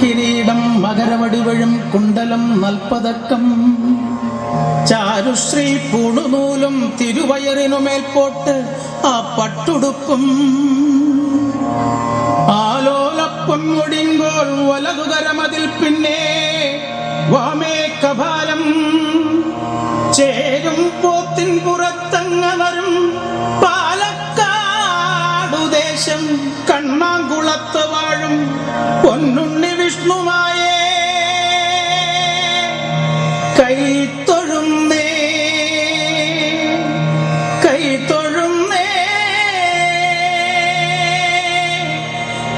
കിരീടം മകരവടിവഴും കുണ്ടലം നൽപ്പതക്കം ചാരുശ്രീ പൂണുനൂലും തിരുവയറിനു മേൽപോട്ട് ആ പട്ടുടുപ്പും ആലോലപ്പം ഒടിങ്കോൾ വലതുകരമതിൽ പിന്നെ വാമേ കപാലം. ചേരും പോത്തിൻ വിഷ്ണുമായേ കൈത്തൊഴുന്നേ കൈത്തൊഴുന്നേ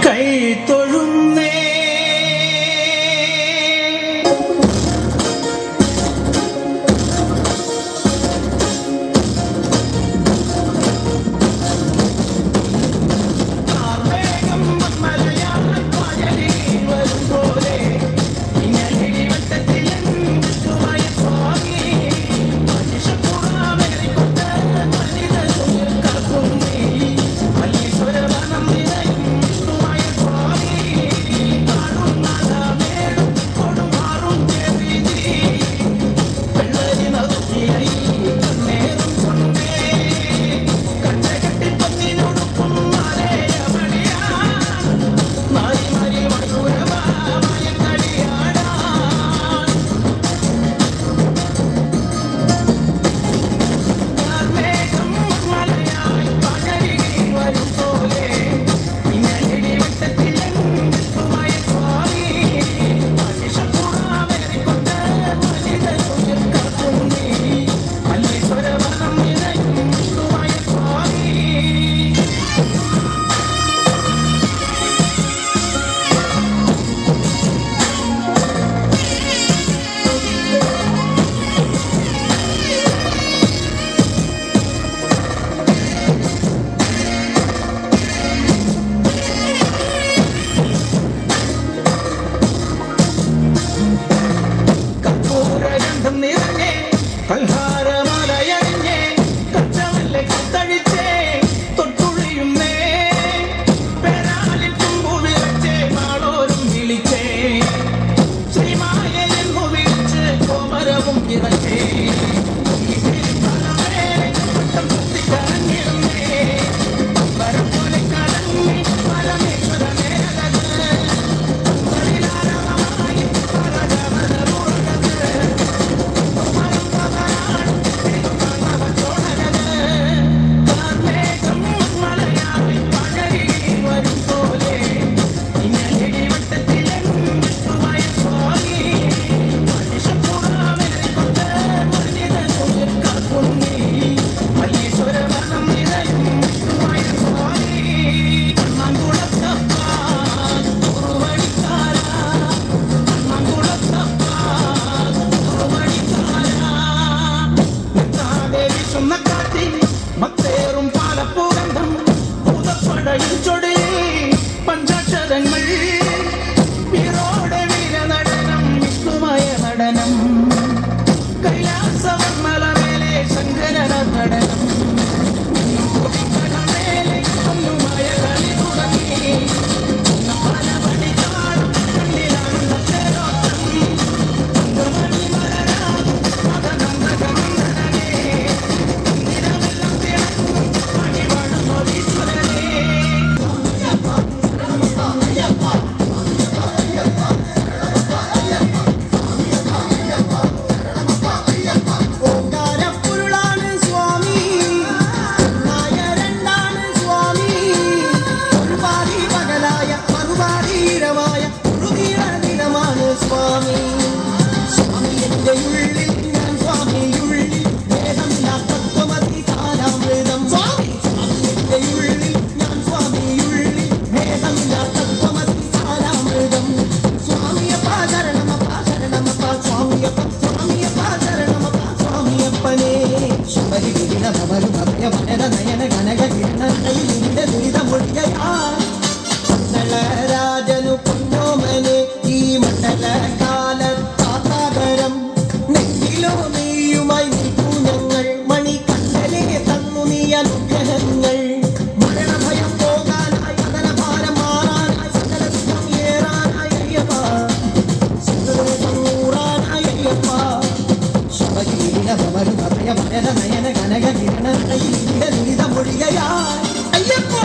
കൈത്തൊ கனக மகர நயன கனக கிரணத்தை நீங்க நிதித மொழிகையாய் ஐயப்போ